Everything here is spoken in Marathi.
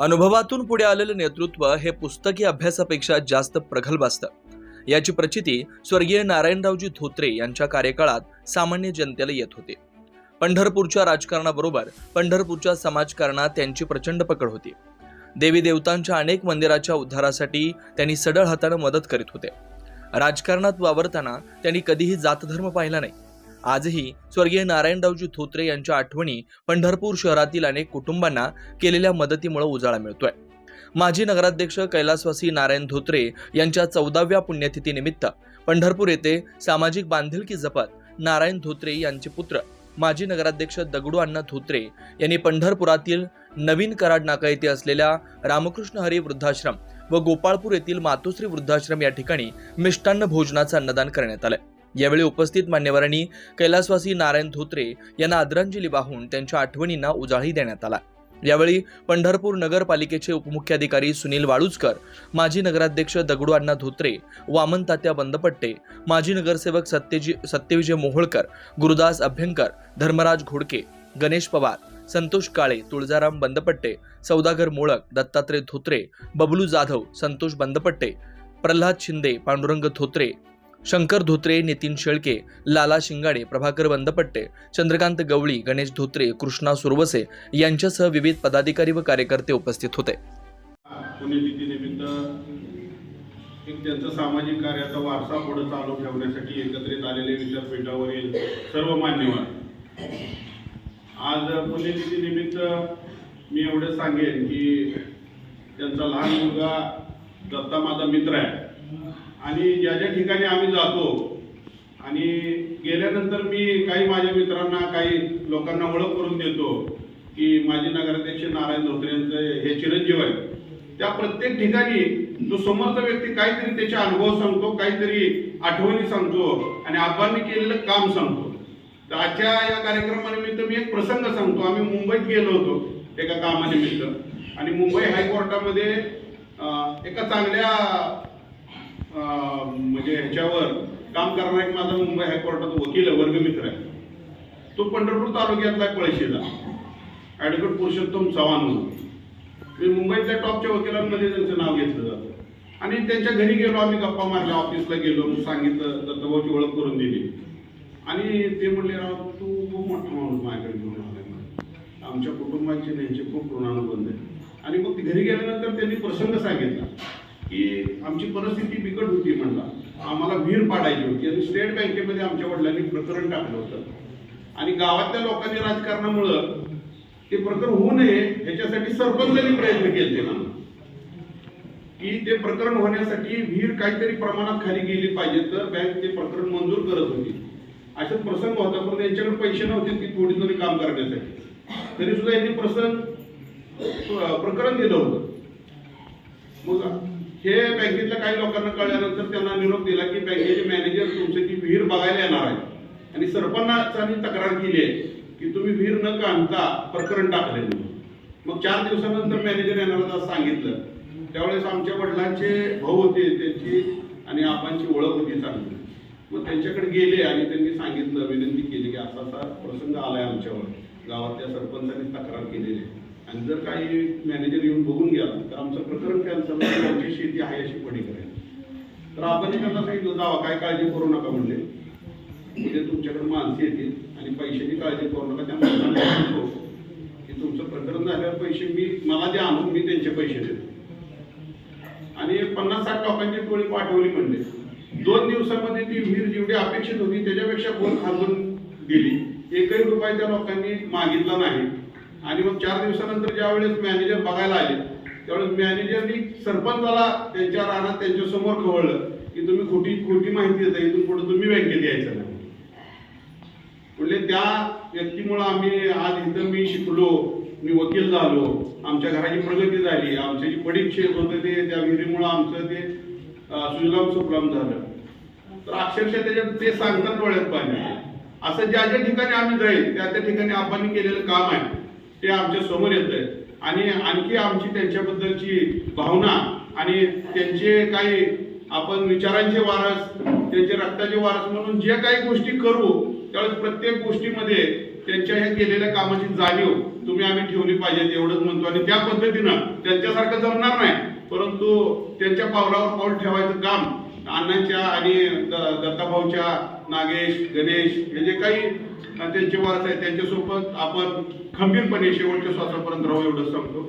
अनुभवातून पुढे आलेलं नेतृत्व हे पुस्तकी अभ्यासापेक्षा जास्त प्रगल्भ असतं. याची प्रचिती स्वर्गीय नारायणरावजी धोत्रे यांच्या कार्यकाळात सामान्य जनतेला येत होते. पंढरपूरच्या राजकारणाबरोबर पंढरपूरच्या समाजकारणात त्यांची प्रचंड पकड होती. देवी देवतांच्या अनेक मंदिराच्या उद्धारासाठी त्यांनी सडळ हातानं मदत करीत होते. राजकारणात वावरताना त्यांनी कधीही जातधर्म पाहिला नाही. आजही स्वर्गीय नारायणरावजी धोत्रे यांच्या आठवणी पंढरपूर शहरातील अनेक कुटुंबांना केलेल्या मदतीमुळे उजाळा मिळतोय. माजी नगराध्यक्ष कैलासवासी नारायण धोत्रे यांच्या चौदाव्या पुण्यतिथीनिमित्त पंढरपूर येथे सामाजिक बांधिलकी जपत नारायण धोत्रे यांचे पुत्र माजी नगराध्यक्ष दगडू अण्णा धोत्रे यांनी पंढरपुरातील नवीन कराड नाका येथे असलेल्या रामकृष्ण हरी वृद्धाश्रम व गोपाळपूर येथील मातोश्री वृद्धाश्रम या ठिकाणी मिष्टान्न भोजनाचं अन्नदान करण्यात आलं यावेळी उपस्थित मान्यवरांनी कैलासवासी नारायण धोत्रे यांना आदरांजली वाहून त्यांच्या आठवणींना उजाळी देण्यात आला. यावेळी पंढरपूर नगरपालिकेचे उपमुख्याधिकारी सुनील वाळुजकर माजी नगराध्यक्ष दगडू अण्णा धोत्रे वामन तात्या बंदपट्टे माजी नगरसेवक सत्यजी सत्यविजय मोहोळकर गुरुदास अभ्यंकर धर्मराज घोडके गणेश पवार संतोष काळे तुळजाराम बंदपट्टे सौदागर मोळक दत्तात्रय धोत्रे बबलू जाधव संतोष बंदपट्टे प्रल्हाद शिंदे पांडुरंग धोत्रे शंकर धोत्रे नितीन शेळके लाला शिंगाडे प्रभाकर बंदपट्टे चंद्रकांत गवळी गणेश धोत्रे कृष्णा सुरवसे यांच्यासह विविध पदाधिकारी व कार्यकर्ते उपस्थित होते. एक त्यांचा सामाजिक कार्याचा वारसा पुढे चालू ठेवण्यासाठी एकत्रित आलेले विद्यापीठावरील सर्व मान्यवर. आज पुण्यतिथीनिमित्त मी एवढं सांगेन की त्यांचा लहान मुलगा दत्ता माझा मित्र आहे. आणि ज्या ज्या ठिकाणी आम्ही जातो आणि गेल्यानंतर मी काही माझ्या मित्रांना काही लोकांना ओळख करून देतो की माजी नगराध्यक्ष नारायण धोत्रे यांचं हे चिरंजीव आहे. त्या प्रत्येक ठिकाणी तो समोरचा व्यक्ती काहीतरी त्याचे अनुभव सांगतो काहीतरी आठवणी सांगतो आणि आबांनी केलेलं काम सांगतो. तर आजच्या या कार्यक्रमानिमित्त मी एक प्रसंग सांगतो. आम्ही मुंबईत गेलो होतो एका कामानिमित्त. आणि मुंबई हायकोर्टामध्ये एका चांगल्या म्हणजे ह्याच्यावर काम करणारा एक माझा मुंबई हायकोर्टात वकील आहे वर्गमित्र आहे. तो पंढरपूर तालुक्यातला पळशीला ॲडव्होकेट पुरुषोत्तम चव्हाण म्हणून. मुंबईतल्या टॉपच्या वकिलांमध्ये त्यांचं नाव घेतलं जातं. आणि त्यांच्या घरी गेलो आम्ही गप्पा मारल्या ऑफिसला गेलो मग सांगितलं दत्तभाऊची ओळख करून दिली. आणि ते म्हणले राव तू खूप मोठा माणूस माझ्याकडे घेऊन आला आमच्या कुटुंबाचे त्यांचे खूप ऋणानुबंध आहे आणि मग घरी गेल्यानंतर त्यांनी प्रसंग सांगितला. की आमची परिस्थिती बिकट होती म्हणला. आम्हाला भीर पाडायची होती. आणि स्टेट बँकेमध्ये आमच्या वडिलांनी प्रकरण टाकलं होतं. आणि गावातल्या लोकांनी राजकारणामुळं ते प्रकरण होऊ नये याच्यासाठी सरपंचांनी प्रयत्न केले ना. की ते प्रकरण होण्यासाठी भीर काहीतरी प्रमाणात खाली गेली पाहिजे तर बँक ते प्रकरण मंजूर करत होती. असाच प्रसंग होता पण त्यांच्याकडे पैसे नव्हते की थोडी थोडी काम करण्यासाठी. तरी सुद्धा यांनी प्रसंग प्रकरण दिलं होतं. मग हे बँकेतल्या काही लोकांना कळल्यानंतर त्यांना निरोप दिला की बँकेचे मॅनेजर तुमचे ती विहीर बघायला येणार आहे आणि सरपंचांनी तक्रार केली आहे की तुम्ही विहीर न काढता प्रकरण टाकले मग चार दिवसानंतर मॅनेजर येणार असं सांगितलं. त्यावेळेस आमच्या वडिलांचे भाऊ होते त्यांची आणि आपांची ओळख होती चांगली. मग त्यांच्याकडे गेले आणि त्यांनी सांगितलं विनंती केली की असा असा प्रसंग आलाय आमच्यावर. गावातल्या सरपंचांनी तक्रार केलेली आहे. आणि जर काही मॅनेजर येऊन बघून गेला तर आमचं प्रकरण कॅन्सल शेती आहे अशी पडी करायला तर आपण त्यांना सांगितलं जावा काय काळजी करू नका म्हणले. म्हणजे तुमच्याकडे माणसं येतील आणि पैशाची काळजी करू नका. त्या माणसांना सांगतो की तुमचं प्रकरण झाल्यावर पैसे मी मला द्या आणून मी त्यांचे पैसे देतो. आणि पन्नास साठ लोकांची टोळी पाठवली म्हणले. दोन दिवसामध्ये ती विहीर जेवढी अपेक्षित होती त्याच्यापेक्षा कोण खालून गेली. एकही रुपये त्या लोकांनी मागितला नाही. आणि मग चार दिवसानंतर ज्या वेळेस मॅनेजर बघायला आले त्यावेळेस मॅनेजरनी सरपंचाला त्यांच्या रानात त्यांच्यासमोर खवळलं की तुम्ही खोटी खोटी माहिती देता इथून पुढे तुम्ही बँकेत यायचं नाही. म्हणजे त्या व्यक्तीमुळं आम्ही आज इथं मी शिकलो मी वकील झालो आमच्या घराची प्रगती झाली आमचे जे पडीक शेत होते ते त्या विहिरीमुळं आमचं ते सुजलाम सुफलाम झालं. तर अक्षरशः त्याच्यात ते सांगतात डोळ्यात पाणी. असं ज्या ज्या ठिकाणी आम्ही जाईल त्या त्या ठिकाणी आपण केलेलं काम आहे ते आमच्यासमोर येत आहे आणि आणखी आमची त्यांच्याबद्दलची भावना आणि त्यांचे काही आपण विचारांचे वारस त्यांचे रक्ताचे वारस म्हणून जे काही गोष्टी करू त्यावेळेस प्रत्येक गोष्टीमध्ये त्यांच्या ह्या केलेल्या कामाची जाणीव तुम्ही आम्ही ठेवली पाहिजे एवढंच म्हणतो. आणि त्या पद्धतीनं त्यांच्यासारखं जमणार नाही परंतु त्यांच्या पावलावर पाऊल ठेवायचं काम अण्णांच्या आणि दत्ताभाऊच्या नागेश गणेश हे जे काही त्यांचे वारस आहेत त्यांच्यासोबत आपण खंबीरपणे शेवटच्या श्वासापर्यंत राहू एवढं सांगतो.